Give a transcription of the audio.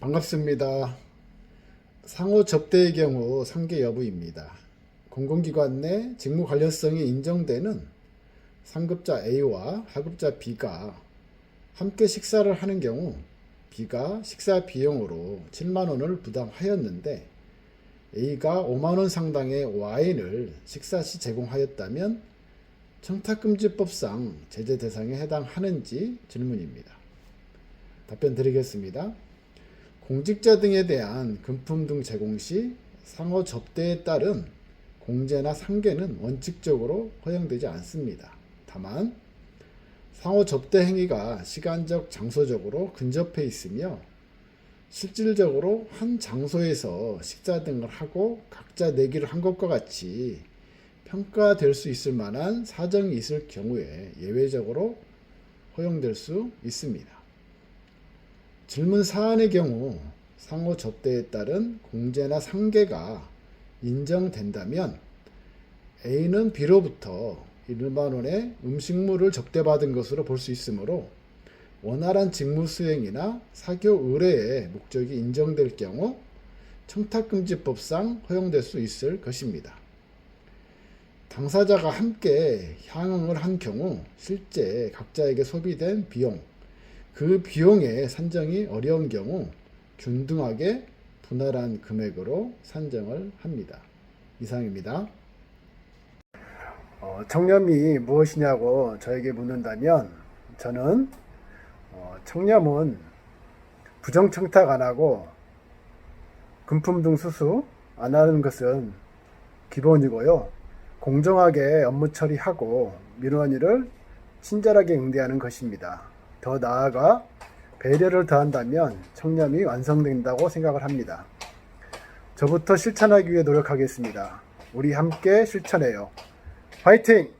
반갑습니다. 상호 접대의 경우 상계 여부입니다. 공공기관 내 직무 관련성이 인정되는 상급자 A와 하급자 B가 함께 식사를 하는 경우 B가 식사 비용으로 7만 원을 부담하였는데 A가 5만 원 상당의 와인을 식사 시 제공하였다면 청탁금지법상 제재 대상에 해당하는지 질문입니다. 답변 드리겠습니다. 공직자 등에 대한 금품 등 제공 시 상호 접대에 따른 공제나 상계는 원칙적으로 허용되지 않습니다. 다만 상호 접대 행위가 시간적, 장소적으로 근접해 있으며 실질적으로 한 장소에서 식사 등을 하고 각자 내기를 한 것과 같이 평가될 수 있을 만한 사정이 있을 경우에 예외적으로 허용될 수 있습니다. 질문 사안의 경우 상호 접대에 따른 공제나 상계가 인정된다면 A는 B로부터 1만 원의 음식물을 접대받은 것으로 볼 수 있으므로 원활한 직무 수행이나 사교 의뢰의 목적이 인정될 경우 청탁금지법상 허용될 수 있을 것입니다. 당사자가 함께 향응을 한 경우 실제 각자에게 소비된 비용, 그 비용의 산정이 어려운 경우 균등하게 분할한 금액으로 산정을 합니다. 이상입니다. 어, 청렴이 무엇이냐고 저에게 묻는다면 저는 어, 청렴은 부정청탁 안 하고 금품 등 수수 안 하는 것은 기본이고요. 공정하게 업무 처리하고 일을 친절하게 응대하는 것입니다. 더 나아가 배려를 더한다면 청렴이 완성된다고 생각을 합니다. 저부터 실천하기 위해 노력하겠습니다. 우리 함께 실천해요. 화이팅!